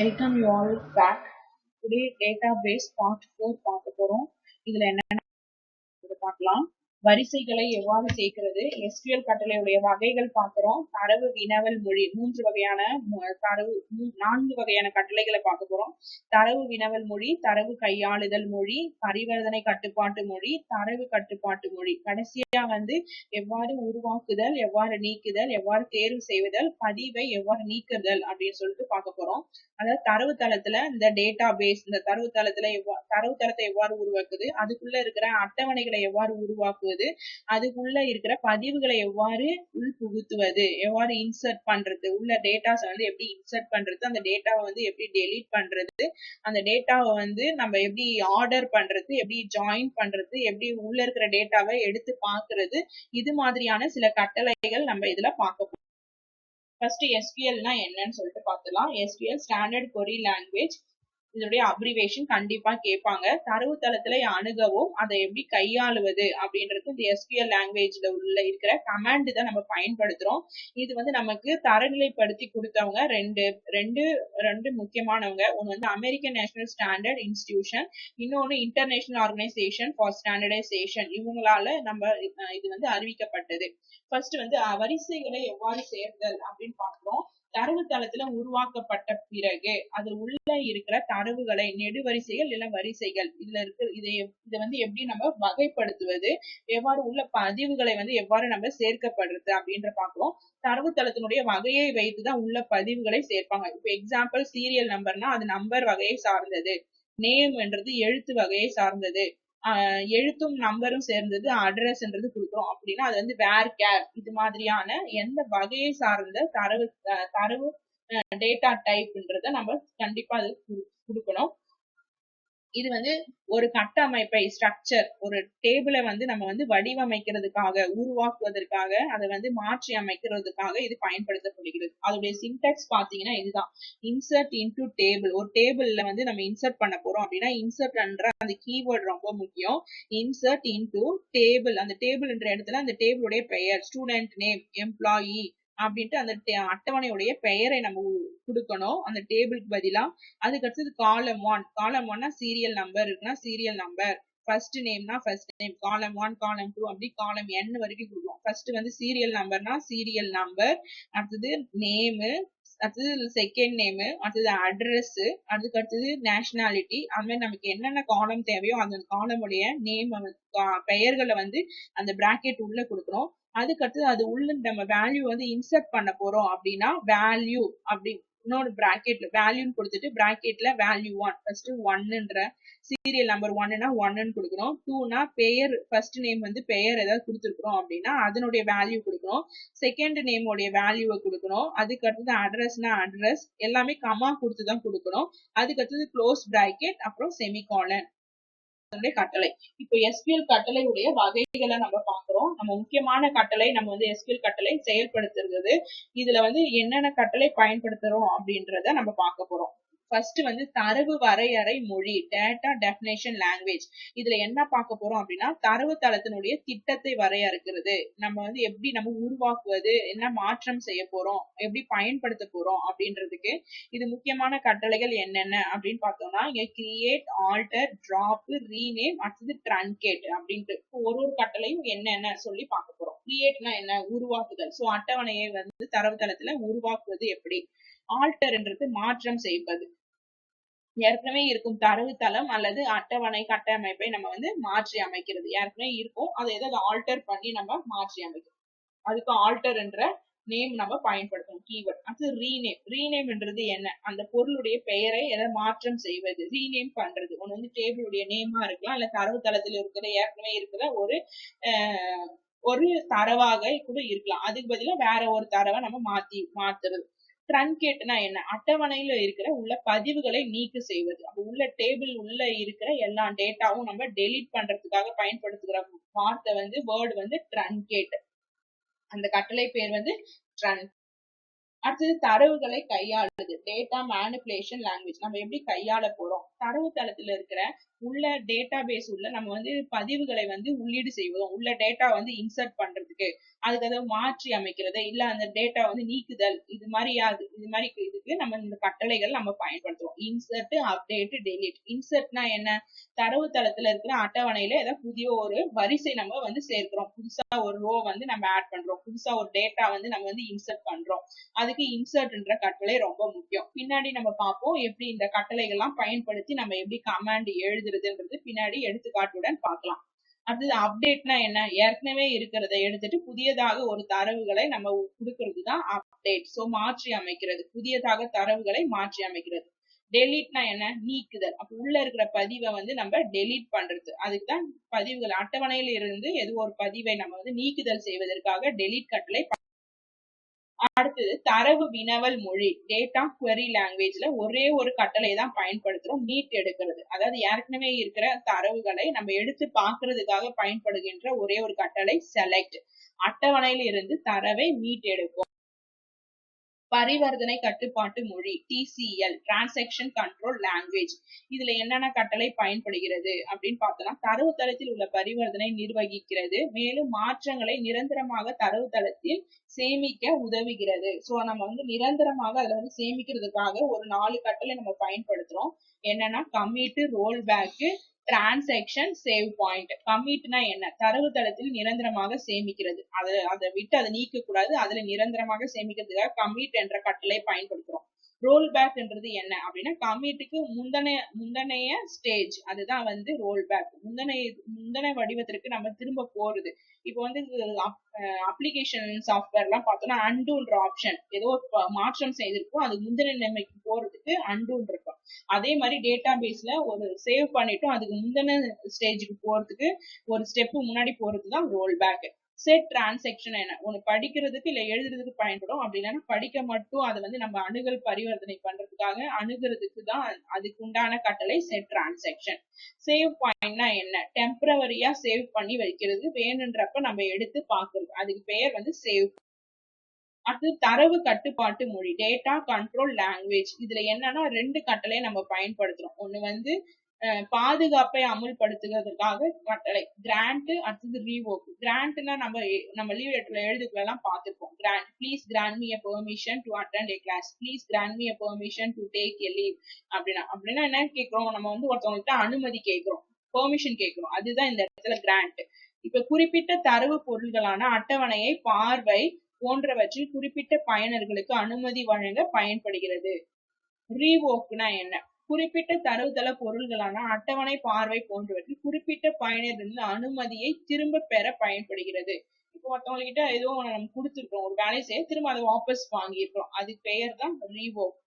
Welcome you all back today database part four பார்க்க போகிறோம் இதில் என்னென்ன பார்க்கலாம் வரிசைகளை எவ்வாறு சேர்க்கிறது? SQL கட்டளையுடைய வகைகள் பார்க்கிறோம். தரவு வினவல் மொழி மூன்று வகையான தரவு நான்கு வகையான கட்டளைகளை பார்க்க போறோம். தரவு வினவல் மொழி தரவு கையாளுதல் மொழி பரிவர்த்தனை கட்டுப்பாட்டு மொழி தரவு கட்டுப்பாட்டு மொழி. கடைசியா வந்து எவ்வாறு உருவாக்குதல் எவ்வாறு நீக்குதல் எவ்வாறு தேர்வு செய்வதல் பதிவை எவ்வாறு நீக்குதல் அப்படின்னு சொல்லிட்டு பார்க்க போறோம். அதாவது தரவு தளத்துல இந்த டேட்டா பேஸ் இந்த தரவு தளத்துல எவ்வா- தரவு தளத்தை எவ்வாறு உருவாக்குது அதுக்குள்ள இருக்கிற அட்டவணைகளை எவ்வாறு உருவாக்குது உருவாக்குவது அதுக்குள்ள இருக்கிற பதிவுகளை எவ்வாறு உள் புகுத்துவது எவ்வாறு இன்சர்ட் பண்றது உள்ள டேட்டாஸ் வந்து எப்படி இன்சர்ட் பண்றது அந்த டேட்டாவை வந்து எப்படி டெலீட் பண்றது அந்த டேட்டாவை வந்து நம்ம எப்படி ஆர்டர் பண்றது எப்படி ஜாயின் பண்றது எப்படி உள்ள இருக்கிற டேட்டாவை எடுத்து பாக்குறது இது மாதிரியான சில கட்டளைகள் நம்ம இதுல பார்க்க போறோம். ஃபர்ஸ்ட் எஸ்பிஎல்னா என்னன்னு சொல்லிட்டு பார்த்துலாம் எஸ்பிஎல் ஸ்டாண்டர்ட் கொரி லாங்குவேஜ் இதனுடைய அப்ரிவேஷன் கண்டிப்பா கேட்பாங்க. தரவுத்தளத்துல அணுகவும் அதை எப்படி கையாளுவது அப்படின்றது இந்த எஸ்கியூஎல் லாங்குவேஜ்ல உள்ள இருக்கிற கமாண்ட் தான் நம்ம பயன்படுத்துறோம். இது வந்து நமக்கு தரநிலைப்படுத்தி கொடுத்தவங்க ரெண்டு ரெண்டு ரெண்டு முக்கியமானவங்க. ஒன்னு வந்து அமெரிக்கன் நேஷனல் ஸ்டாண்டர்ட் இன்ஸ்டிடியூஷன் இன்னொன்னு இன்டர்நேஷனல் ஆர்கனைசேஷன் ஃபார் ஸ்டாண்டர்டைசேஷன் இவங்களால நம்ம இது வந்து அறிவிக்கப்பட்டது. ஃபர்ஸ்ட் வந்து வரிசைகளை எவ்வாறு சேர்த்தல் அப்படின்னு பார்க்கிறோம். தரவுத்தளத்துல உருவாக்கப்பட்ட பிறகு அது உள்ள இருக்கிற தரவுகளை நெடுவரிசைகள் இல்ல வரிசைகள் இதுல இருக்கு இதை இதை வந்து எப்படி நம்ம வகைப்படுத்துவது எவ்வாறு உள்ள பதிவுகளை வந்து எவ்வாறு நம்ம சேர்க்கப்படுறது அப்படின்ற பார்க்கிறோம் தரவுத்தளத்தினுடைய வகையை வைத்துதான் உள்ள பதிவுகளை சேர்ப்பாங்க. இப்ப எக்ஸாம்பிள் சீரியல் நம்பர்னா அது நம்பர் வகையை சார்ந்தது. நேம் என்றது எழுத்து வகையை சார்ந்தது. எழுத்தும் நம்பரும் சேர்ந்தது அட்ரஸ்ன்றது கொடுக்குறோம். அப்படின்னா அது வந்து வேர் கேர் இது மாதிரியான எந்த வகையை சார்ந்த தரவு தரவு டேட்டா டைப்ன்றத நம்ம கண்டிப்பா அது கொடுக்கணும். இது வந்து ஒரு கட்டமைப்பை ஸ்ட்ரக்சர் ஒரு டேபிளை வந்து நம்ம வந்து வடிவமைக்கிறதுக்காக உருவாக்குவதற்காக அதை வந்து மாற்றி அமைக்கிறதுக்காக இது பயன்படுத்தப்படுகிறது. அதோடைய சின்டாக்ஸ் பாத்தீங்கன்னா இதுதான். இன்சர்ட் இன்டு டேபிள் ஒரு டேபிள்ல வந்து நம்ம இன்சர்ட் பண்ண போறோம் அப்படின்னா இன்சர்ட்ன்ற அந்த கீவேர்ட் ரொம்ப முக்கியம். இன்சர்ட் இன்டு டேபிள் அந்த டேபிள்ன்ற இடத்துல அந்த டேபிளுடைய பெயர் ஸ்டூடெண்ட் நேம் எம்ப்ளாயி அப்படின்ட்டு அந்த டே- அட்டவணையுடைய பெயரை நம்ம கொடுக்கணும். அந்த டேபிளுக்கு பதிலா அதுக்கு அடுத்தது காலம் ஒன் காலம் ஒன்னா சீரியல் நம்பர் இருக்குன்னா serial number first நேம்னா first name column one column two அப்படி காலம் என் வரைக்கும் கொடுக்கும் ஃபர்ஸ்ட் வந்து சீரியல் நம்பர்னா சீரியல் நம்பர் அடுத்தது நேமு அடுத்தது செகண்ட் நேமு அடுத்தது அட்ரஸ் அதுக்கு அடுத்தது நேஷனாலிட்டி அது மாதிரி நமக்கு என்னென்ன காலம் தேவையோ அந்த காலமுடைய நேம் பெயர்களை வந்து அந்த பிராக்கெட் உள்ள கொடுக்குறோம். அதுக்கடுத்து அது உள்ள நம்ம வேல்யூ வந்து இன்சர்ட் பண்ண போறோம் அப்படின்னா வேல்யூ அப்படி இன்னொரு பிராக்கெட்ல வேல்யூன்னு கொடுத்துட்டு பிராக்கெட்ல வேல்யூ ஒன் ஃபர்ஸ்ட் ஒன்னுன்ற சீரியல் நம்பர் ஒன்னுனா ஒன்னு கொடுக்குறோம். டூனா பெயர் ஃபர்ஸ்ட் நேம் வந்து பெயர் ஏதாவது கொடுத்துருக்குறோம் அப்படின்னா அதனுடைய வேல்யூ கொடுக்குறோம். செகண்ட் நேமோடைய வேல்யூவை கொடுக்கணும் அதுக்கு அடுத்தது அட்ரஸ்னா அட்ரஸ் எல்லாமே கமா கொடுத்து தான் கொடுக்கணும் அதுக்கு அடுத்தது க்ளோஸ் பிராக்கெட் அப்புறம் செமிகாலன் அதனுடைய கட்டளை. இப்போ எஸ்பிஎல் கட்டளையுடைய வகைகளை நம்ம பாக்குறோம் நம்ம முக்கியமான கட்டளை நம்ம வந்து எஸ்பிஎல் கட்டளை செயல்படுத்துறது. இதுல வந்து என்னென்ன கட்டளை பயன்படுத்துறோம் அப்படின்றத நம்ம பார்க்க போறோம். ஃபர்ஸ்ட் வந்து தரவு வரையறை மொழி டேட்டா டெஃபினேஷன் லாங்குவேஜ் இதுல என்ன பார்க்க போறோம் அப்படின்னா தரவு தளத்தினுடைய திட்டத்தை வரையறுக்கிறது நம்ம வந்து எப்படி நம்ம உருவாக்குவது என்ன மாற்றம் செய்ய போறோம் எப்படி பயன்படுத்த போறோம் அப்படின்றதுக்கு இது முக்கியமான கட்டளைகள் என்னென்ன அப்படின்னு பார்த்தோம்னா இங்க கிரியேட் ஆல்டர் டிராப் ரீநேம் அடுத்தது ட்ரன்கேட் அப்படின்ட்டு ஒரு ஒரு கட்டளையும் என்னென்ன சொல்லி பார்க்க போறோம். கிரியேட்னா என்ன? உருவாக்குதல். சோ அட்டவணையை வந்து தரவுத்தளத்துல உருவாக்குவது எப்படி? ஆல்டர்ன்றது மாற்றம் செய்வது. ஏற்கனவே இருக்கும் தரவுத்தளம் அல்லது அட்டவணை கட்டமைப்பை நம்ம வந்து மாற்றி அமைக்கிறது. ஏற்கனவே இருக்கும். அதை ஏதாவது ஆல்டர் பண்ணி நம்ம மாற்றி அமைக்கிறோம் அதுக்கு ஆல்டர் என்ற நேம் நம்ம பயன்படுத்தணும். கீவேர்ட் அடுத்து ரீநேம் ரீநேம்ன்றது என்ன? அந்த பொருளுடைய பெயரை ஏதாவது மாற்றம் செய்வது? ரீநேம் பண்றது. ஒன்று வந்து டேபிளுடைய நேமா இருக்கலாம். இல்ல தரவுத்தளத்தில் இருக்கிற ஏற்கனவே இருக்கிற ஒரு ஒரு தரவாக கூட இருக்கலாம். அதுக்கு பதிலா வேற ஒரு தரவை நம்ம மாத்தி மாத்துறது. ட்ரன்கேட்னா என்ன அட்டவணையில இருக்கிற உள்ள பதிவுகளை நீக்க செய்வது. அப்ப உள்ள டேபிள் உள்ள இருக்கிற எல்லா டேட்டாவும் நம்ம டெலீட் பண்றதுக்காக பயன்படுத்துகிற வார்த்தை வந்து வேர்டு வந்து ட்ரன்கேட் அந்த கட்டளை பேர் வந்து ட்ரன் அடுத்தது தரவுகளை கையாளுது. டேட்டா மேனிப்புலேஷன் லாங்குவேஜ் நம்ம எப்படி கையாள போறோம்? தரவு தளத்துல இருக்கிற உள்ள டேட்டா பேஸ் உள்ள நம்ம வந்து பதிவுகளை வந்து உள்ளீடு செய்வதும் உள்ள டேட்டா வந்து இன்சர்ட் பண்றதுக்கு. அதுக்கு அதை மாற்றி அமைக்கிறது இல்ல அந்த டேட்டா வந்து நீக்குதல் இது மாதிரி இது மாதிரி இதுக்கு நம்ம இந்த கட்டளைகள் நம்ம பயன்படுத்துவோம். இன்சர்ட் அப்டேட் டெலிட் இன்சர்ட்னா என்ன? தரவு தளத்துல இருக்கிற அட்டவணையில ஏதாவது புதிய ஒரு வரிசை நம்ம வந்து சேர்க்கிறோம். புதுசா ஒரு ரோ வந்து நம்ம ஆட் பண்றோம். புதுசா ஒரு டேட்டா வந்து நம்ம வந்து இன்சர்ட் பண்றோம். அதுக்கு இன்சர்ட்ன்ற கட்டளை ரொம்ப முக்கியம். பின்னாடி நம்ம பார்ப்போம் எப்படி இந்த கட்டளைகள்லாம் பயன்படுத்தி நம்ம எப்படி கமாண்ட் எழுதுறதுன்றது பின்னாடி எடுத்துக்காட்டுடன் பார்க்கலாம். அடுத்தது அப்டேட்னா என்ன? ஏற்கனவே இருக்கிறத எடுத்துட்டு புதியதாக ஒரு தரவுகளை நம்ம கொடுக்கறது தான் அப்டேட் ஸோ மாற்றி அமைக்கிறது. புதியதாக தரவுகளை மாற்றி அமைக்கிறது. டெலீட்னா என்ன? நீக்குதல். அப்போ உள்ள இருக்கிற பதிவை வந்து நம்ம டெலீட் பண்றது. அதுக்கு தான் பதிவுகள். அட்டவணையில இருந்து ஏதோ ஒரு பதிவை நம்ம வந்து நீக்குதல் செய்வதற்காக டெலீட் கட்டளை அடுத்தது தரவு வினவல் மொழி டேட்டா குவரி லாங்குவேஜ்ல ஒரே ஒரு கட்டளை தான் பயன்படுத்துறோம் மீட் எடுக்கிறது. அதாவது ஏற்கனவே இருக்கிற தரவுகளை நம்ம எடுத்து பார்க்கறதுக்காக பயன்படுகின்ற ஒரே ஒரு கட்டளை செலக்ட் அட்டவணையில் இருந்து தரவை மீட் எடுக்கும் பரிவர்த்தனை கட்டுப்பாட்டு மொழி டிசிஎல் டிரான்சாக்ஷன் கண்ட்ரோல் லாங்குவேஜ் இதுல என்னென்ன கட்டளை பயன்படுகிறது அப்படின்னு பார்த்தோம்னா தரவுத்தளத்தில் உள்ள பரிவர்த்தனை நிர்வகிக்கிறது. மேலும் மாற்றங்களை நிரந்தரமாக தரவுத்தளத்தில் சேமிக்க உதவுகிறது. சோ நம்ம வந்து நிரந்தரமாக அதுல வந்து சேமிக்கிறதுக்காக ஒரு நாலு கட்டளை நம்ம பயன்படுத்துறோம். என்னன்னா commit roll back transaction save point கம்மிட்னா என்ன? தரவுத்தளத்தில் நிரந்தரமாக சேமிக்கிறது. அதை அதை விட்டு அதை நீக்க கூடாது அதுல நிரந்தரமாக சேமிக்கிறதுக்காக கமிட் என்ற கட்டளை பயன்படுத்துறோம் ரோல் பேக்ன்றது என்ன? அப்படின்னா கமிட்டுக்கு முந்தனைய முந்தனைய ஸ்டேஜ் அதுதான் வந்து ரோல் பேக் முந்தனை முந்தனை வடிவத்திற்கு நம்ம திரும்ப போறது. இப்போ வந்து அப்ளிகேஷன் சாஃப்ட்வேர் எல்லாம் பார்த்தோம்னா அண்டுன்ற ஆப்ஷன் ஏதோ மாற்றம் செய்திருக்கும். அது முந்தின நிலைமைக்கு போறதுக்கு அண்டூன் இருக்கும். அதே மாதிரி டேட்டா பேஸ்ல ஒரு சேவ் பண்ணிட்டோம். அதுக்கு முந்தின ஸ்டேஜுக்கு போறதுக்கு ஒரு ஸ்டெப் முன்னாடி போறது தான் ரோல் பேக் செட் டிரான்சாக்ஷன் என்ன ஒன்னு படிக்கிறதுக்கு இல்ல எழுதுறதுக்கு பயன்படும். அப்படி இல்லைன்னா படிக்க மட்டும் அதை வந்து நம்ம அணுகல் பரிவர்த்தனை பண்றதுக்காக அணுகிறதுக்கு தான் அதுக்கு உண்டான கட்டளை செட் டிரான்சாக்ஷன் சேவ் பாயிண்ட்னா என்ன? டெம்பரவரியா சேவ் பண்ணி வைக்கிறது. வேணுன்றப்ப நம்ம எடுத்து பார்க்கறது. அதுக்கு பெயர் வந்து சேவ் அடுத்து தரவு கட்டுப்பாட்டு மொழி டேட்டா கண்ட்ரோல் லாங்குவேஜ் இதுல என்னன்னா ரெண்டு கட்டளை நம்ம பயன்படுத்துறோம். ஒண்ணு வந்து பாதுகாப்பை அமுல்படுத்துவதற்காக கட்டளை. கிராண்ட் அடுத்தது ரீவோக் கிராண்ட்னா நம்ம நம்ம லீவ் லெட்டர்ல எழுதுக்கலாம் பார்த்துருப்போம். Grant please grant me a permission to attend a class please grant me a permission to take a leave அப்படின்னா அப்படின்னா என்ன கேட்கிறோம்? நம்ம வந்து ஒருத்தவங்கள்ட்ட அனுமதி கேட்கிறோம். பெர்மிஷன் கேட்கிறோம். அதுதான் இந்த இடத்துல கிராண்ட் இப்ப குறிப்பிட்ட தரவு பொருள்களான அட்டவணையை பார்வை போன்றவற்றில் குறிப்பிட்ட பயனர்களுக்கு அனுமதி வழங்க பயன்படுகிறது. ரீவோக்னா என்ன? குறிப்பிட்ட தரவுத்தள பொருள்களான அட்டவணை பார்வை போன்றவற்றில் குறிப்பிட்ட பயனரிலிருந்து அனுமதியை திரும்ப பெற பயன்படுகிறது. இப்போ ஒருத்தவங்க கிட்ட ஏதோ நம்ம கொடுத்துருக்கோம் ஒரு வேலை செய்ய திரும்ப அதை வாபஸ் வாங்கியிருக்கிறோம். அதுக்கு பெயர் தான் ரீவோக்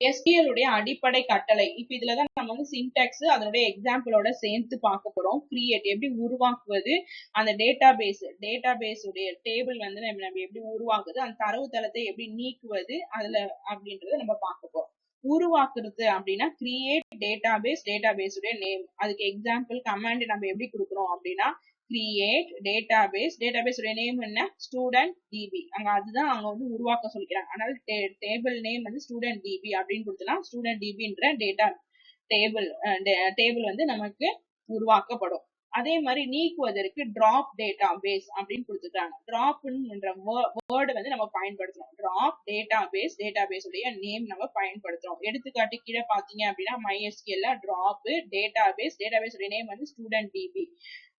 எஸ்பிஎல் உடைய அடிப்படை கட்டளை. இப்ப இதுலதான் நம்ம வந்து சின்டாக்ஸ் அதனுடைய எக்ஸாம்பிளோட சேர்த்து பார்க்க போறோம். கிரியேட் எப்படி உருவாக்குவது அந்த டேட்டா பேஸ் டேட்டா பேஸ் உடைய டேபிள் வந்து நம்ம நம்ம எப்படி உருவாக்குது அந்த தரவுத்தளத்தை எப்படி நீக்குவது அதுல அப்படின்றத நம்ம பார்க்க போறோம். உருவாக்குறது அப்படின்னா create database database உடைய நேம் அதுக்கு எக்ஸாம்பிள் கமாண்ட் நம்ம எப்படி கொடுக்குறோம் அப்படின்னா create database database உடைய நேம் என்ன? ஸ்டூடெண்ட் டிபி அங்க அதுதான் அவங்க வந்து உருவாக்க சொல்லிக்கிறாங்க அதனால டேபிள் நேம் வந்து ஸ்டூடெண்ட் டிபி அப்படின்னு கொடுத்தனா ஸ்டூடெண்ட் டிபின்ற டேட்டா டேபிள் டேபிள் வந்து நமக்கு உருவாக்கப்படும். அதே மாதிரி நீக்குவதற்கு டிராப் டேட்டா பேஸ் அப்படின்னு கொடுத்துருக்காங்க. டிராப்ன்ற வேர்டு வந்து நம்ம பயன்படுத்துறோம். Drop database database உடைய நேம் நம்ம பயன்படுத்துறோம். எடுத்துக்காட்டு கீழே பாத்தீங்க அப்படின்னா MySQL drop database database உடைய நேம் வந்து ஸ்டூடெண்ட் டிபி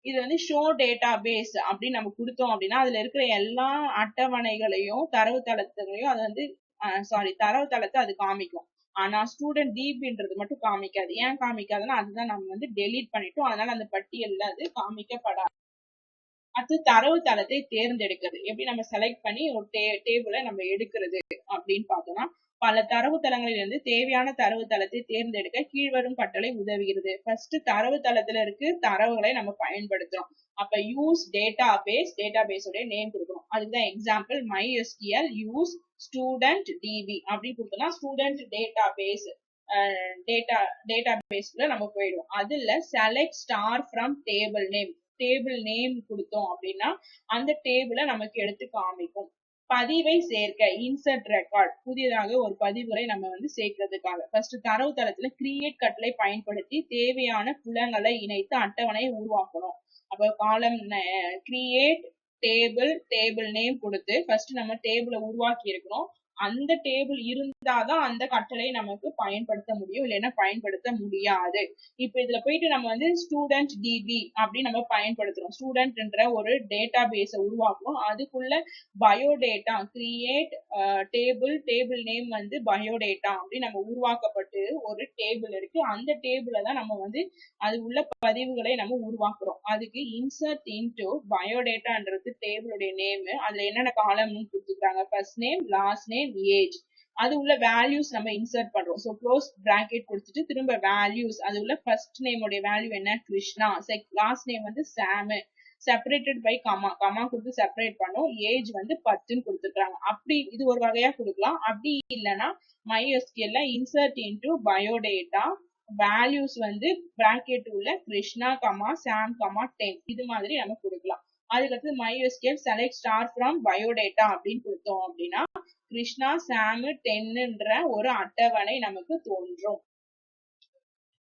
இது வந்து ஷோ டேட்டா பேஸ் அப்படின்னு நம்ம கொடுத்தோம் அப்படின்னா அதுல இருக்கிற எல்லா அட்டவணைகளையும் தரவு அது வந்து சாரி தரவு தளத்தை அது காமிக்கும். ஆனா ஸ்டூடெண்ட் டிபின்றது மட்டும் காமிக்காது. ஏன் காமிக்காதுன்னா அதுதான் நம்ம வந்து டெலீட் பண்ணிட்டோம். அதனால அந்த பட்டியல்ல அது காமிக்கப்படாது. அடுத்து தரவு தளத்தை தேர்ந்தெடுக்கிறது. எப்படி நம்ம செலக்ட் பண்ணி ஒரு டே டேபிளை நம்ம எடுக்கிறது அப்படின்னு பார்த்தோம்னா பல தரவு தளங்களிலிருந்து தேவையான தரவு தளத்தை தேர்ந்தெடுக்க கீழ்வரும் கட்டளை உதவுகிறது. ஃபர்ஸ்ட் தரவு தளத்துல இருக்கு தரவுகளை நம்ம பயன்படுத்துறோம். அப்ப use database database உடைய நேம் கொடுக்கணும். அதுக்குதான் example MySQL use student DB அப்படி கொடுத்தோம்னா ஸ்டூடெண்ட் டேட்டா பேஸ் டேட்டா டேட்டா பேஸ்ல நம்ம போயிடும் அதுல select star from table name table name கொடுத்தோம் அப்படின்னா அந்த டேபிளை நமக்கு எடுத்து காமிக்கும். பதிவை சேர்க்க இன்சர்ட் ரெக்கார்ட் புதியதாக ஒரு பதிவுகளை நம்ம வந்து சேர்க்கறதுக்காக. ஃபர்ஸ்ட் தரவுத்தளத்துல கிரியேட் கட்டளை பயன்படுத்தி தேவையான புலங்களை இணைத்து அட்டவணையை உருவாக்கணும். அப்போ column create table table name கொடுத்து ஃபர்ஸ்ட் நம்ம டேபிளை உருவாக்கி இருக்கிறோம் அந்த டேபிள் இருந்தாதான் அந்த கட்டளையை நமக்கு பயன்படுத்த முடியும். இல்லைன்னா பயன்படுத்த முடியாது. இப்ப இதுல போயிட்டு நம்ம வந்து ஸ்டூடெண்ட் டிபி அப்படின்னு நம்ம பயன்படுத்துறோம். ஸ்டூடெண்ட்ன்ற ஒரு டேட்டா பேஸை உருவாக்குறோம். அதுக்குள்ள biodata create table table name வந்து பயோடேட்டா அப்படின்னு நம்ம உருவாக்கப்பட்டு ஒரு டேபிள் இருக்கு. அந்த டேபிளை தான் நம்ம வந்து அது உள்ள பதிவுகளை நம்ம உருவாக்குறோம். அதுக்கு இன்சர்ட் இன்டு பயோடேட்டான்றது டேபிளுடைய நேம் அதுல என்னென்ன காலம்னு கொடுத்துருக்காங்க? First name last name age அது உள்ள வேல்யூஸ் நம்ம இன்சர்ட் பண்றோம். ஸோ க்ளோஸ் பிராக்கெட் கொடுத்துட்டு திரும்ப வேல்யூஸ் அது உள்ள ஃபர்ஸ்ட் நேமோடைய வேல்யூ என்ன? கிருஷ்ணா செக் லாஸ்ட் நேம் வந்து Sam separated by comma comma கொடுத்து செப்பரேட் பண்ணோம். ஏஜ் வந்து பத்துன்னு கொடுத்துருக்காங்க. அப்படி இது ஒரு வகையா கொடுக்கலாம். அப்படி இல்லைன்னா மைஎஸ்கேல இன்சர்ட் இன்டூ பயோடேட்டா வேல்யூஸ் வந்து பிராக்கெட் உள்ள Krishna comma Sam comma ten இது மாதிரி நம்ம கொடுக்கலாம். அதுக்கடுத்து MySQL select star from biodata அப்படின்னு கொடுத்தோம் அப்படின்னா கிருஷ்ணா சாமு டென்னுன்ற ஒரு அட்டவணை நமக்கு தோன்றும்.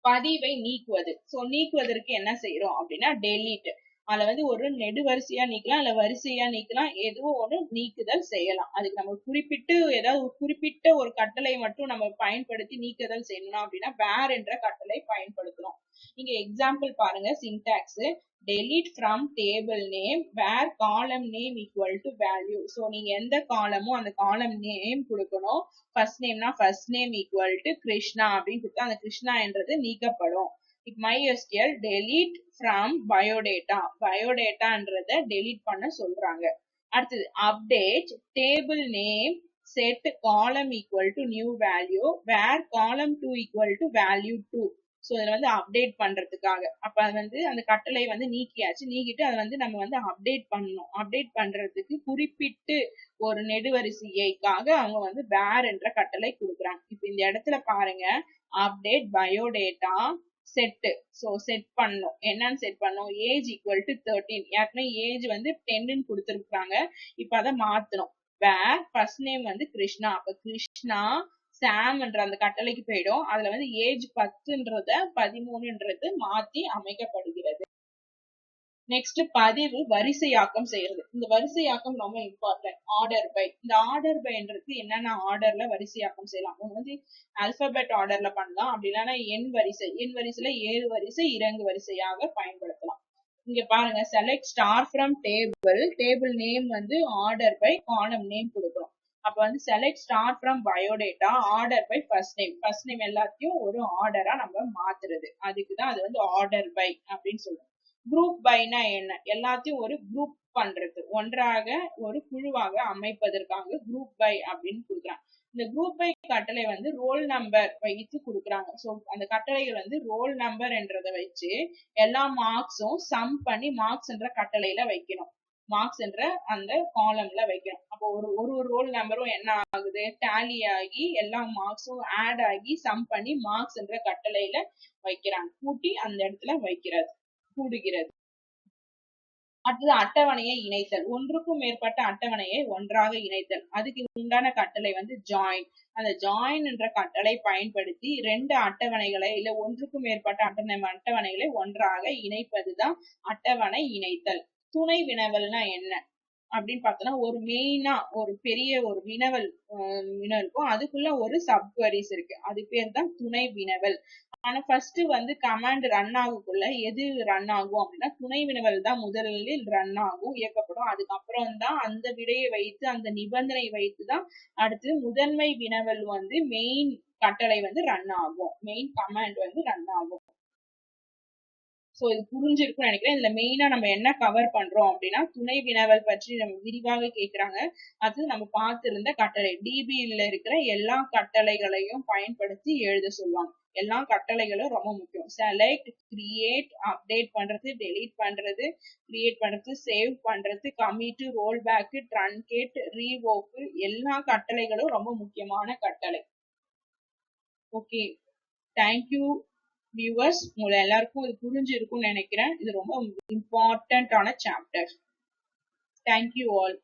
பதிவை நீக்குவது. சோ நீக்குவதற்கு என்ன செய்யறோம் அப்படின்னா டெலீட் அதில் வந்து ஒரு நெடுவரிசையா நீக்கலாம் இல்ல வரிசையா நீக்கலாம் எதுவும் ஒன்று நீக்குதல் செய்யலாம். அதுக்கு நம்ம குறிப்பிட்டு ஏதாவது ஒரு குறிப்பிட்ட ஒரு கட்டளை மட்டும் நம்ம பயன்படுத்தி நீக்குதல் செய்யணும் அப்படின்னா வேர் என்ற கட்டளை பயன்படுத்துகிறோம் இங்க எக்ஸாம்பிள் பாருங்க syntax delete from table name where column name equal to value so நீங்க எந்த காலமோ அந்த காலம் நேம் கொடுக்கணும். First நேம்னா first name equal to Krishna அப்படின்னு கொடுத்தா அந்த கிருஷ்ணா என்றது நீக்கப்படும். MySQL delete from biodata. பயோடேட்டான்றத delete பண்ண சொல்றாங்க. அடுத்தது update table name set column equal to new value where column 2 equal to value 2 so இதில் வந்து அப்டேட் பண்ணுறதுக்காக அப்போ அது வந்து அந்த கட்டளை வந்து நீக்கியாச்சு. நீக்கிட்டு அதை வந்து நம்ம வந்து அப்டேட் பண்ணணும். அப்டேட் பண்ணுறதுக்கு குறிப்பிட்டு ஒரு நெடுவரிசையைக்காக அவங்க வந்து வேர் என்ற கட்டளை கொடுக்குறாங்க. இப்போ இந்த இடத்துல பாருங்க. Update biodata set so set பண்ணணும் என்னன்னு செட் பண்ணும்? ஏஜ் ஈக்குவல் டு தேர்ட்டீன் ஏற்கனவே ஏஜ் வந்து டென்னு கொடுத்துருக்காங்க இப்போ அதை மாற்றணும் வேர் ஃபர்ஸ்ட் நேம் வந்து கிருஷ்ணா. அப்போ கிருஷ்ணா சாம்ன்ற அந்த கட்டளைக்கு போயிடும். அதுல வந்து ஏஜ் பத்துன்றத பதிமூணுன்றது மாத்தி அமைக்கப்படுகிறது. நெக்ஸ்ட் பதிவு வரிசையாக்கம் செய்யறது. இந்த வரிசையாக்கம் ரொம்ப இம்பார்ட்டன்ட் ஆர்டர் பை இந்த ஆர்டர் பைன்றது என்னென்ன ஆர்டர்ல வரிசையாக்கம் செய்யலாம். ஒன்று வந்து அல்பபெட் ஆர்டர்ல பண்ணலாம். அப்படி இல்லைன்னா எண் வரிசை. எண் வரிசையில ஏழு வரிசை இறங்கு வரிசையாக பயன்படுத்தலாம். இங்க பாருங்க. Select star from table table name வந்து ஆர்டர் பை காலம் நேம் கொடுக்குறோம். அப்ப வந்து select star from biodata order by first name first name எல்லாத்தையும் ஒரு ஆர்டரா நம்ம மாத்துறது. அதுக்கு தான் அது வந்து ஆர்டர் பை அப்படின்னு சொல்றோம் குரூப் பைனா என்ன? எல்லாத்தையும் ஒரு குரூப் பண்றது. ஒன்றாக ஒரு குழுவாக அமைப்பதற்காக குரூப் பை அப்படின்னு கொடுக்குறாங்க. இந்த குரூப் பை கட்டளை வந்து ரோல் நம்பர் வைத்து கொடுக்குறாங்க. ஸோ அந்த கட்டளைகள் வந்து ரோல் நம்பர் என்றதை வச்சு எல்லா மார்க்ஸும் சம் பண்ணி மார்க்ஸ் என்ற கட்டளையில வைக்கணும். மார்க்ஸ் என்ற அந்த காலம்ல வைக்கணும். அப்போ ஒரு ஒரு ஒரு ரோல் நம்பரும் என்ன ஆகுது? டேலி ஆகி எல்லா மார்க்ஸும் ஆட் ஆகி சம் பண்ணி மார்க்ஸ் என்ற கட்டளையில வைக்கிறாங்க. கூட்டி அந்த இடத்துல வைக்கிறது. கூடுகிறது. அடுத்தது அட்டவணையை இணைத்தல். ஒன்றுக்கும் மேற்பட்ட அட்டவணையை ஒன்றாக இணைத்தல். அதுக்கு உண்டான கட்டளை வந்து ஜாயின் அந்த ஜாயின் என்ற கட்டளை பயன்படுத்தி ரெண்டு அட்டவணைகளை இல்ல ஒன்றுக்கும் மேற்பட்ட அட்டவணை அட்டவணைகளை ஒன்றாக இணைப்பதுதான் அட்டவணை இணைத்தல். துணை வினவல்னா என்ன? அப்படின்னு பார்த்தோம்னா ஒரு மெயினா ஒரு பெரிய ஒரு வினவல் வினவல் இருக்கும். அதுக்குள்ள ஒரு சப்குவரிஸ் இருக்கு. அது பேர் தான் துணை வினவல். ஆனா ஃபர்ஸ்ட் வந்து கமாண்ட் ரன் ஆகக்குள்ள எது ரன் ஆகும் அப்படின்னா துணை வினவல் தான் முதலில் ரன் ஆகும் இயக்கப்படும். அதுக்கப்புறம் தான் அந்த விடையை வைத்து அந்த நிபந்தனை வைத்து தான் அடுத்து முதன்மை வினவல் வந்து மெயின் கட்டளை வந்து ரன் ஆகும். மெயின் கமாண்ட் வந்து ரன் ஆகும். ஸோ இது புரிஞ்சிருக்கும்னு நினைக்கிறேன். இதுல மெயினா நம்ம என்ன கவர் பண்றோம் அப்படின்னா துணை வினவல் பற்றி நம்ம விரிவாக கேட்கிறாங்க அது நம்ம பார்த்திருந்த கட்டளை. டிபியில் இருக்கிற எல்லா கட்டளைகளையும் பயன்படுத்தி எழுத சொல்லுவாங்க. எல்லா கட்டளைகளும் ரொம்ப முக்கியம். செலக்ட் கிரியேட் அப்டேட் பண்றது டெலீட் பண்றது கிரியேட் பண்றது சேவ் பண்றது commit roll back truncate revoke எல்லா கட்டளைகளும் ரொம்ப முக்கியமான கட்டளை. ஓகே தேங்க்யூ வியூவர்ஸ் உங்களை எல்லாருக்கும் இது புரிஞ்சிருக்கும்னு நினைக்கிறேன். இது ரொம்ப இம்பார்ட்டன்டான சாப்டர் தேங்க்யூ ஆல்